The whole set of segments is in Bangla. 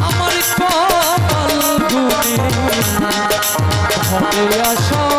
আমার কপাল গুনে হবে আশা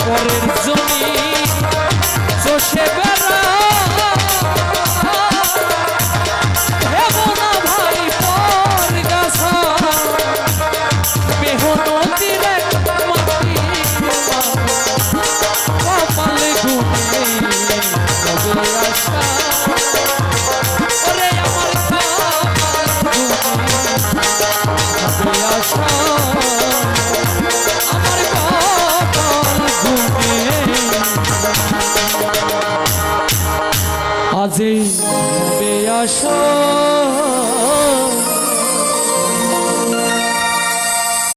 পরের জমি চষে বেড়া আজই তবে আশা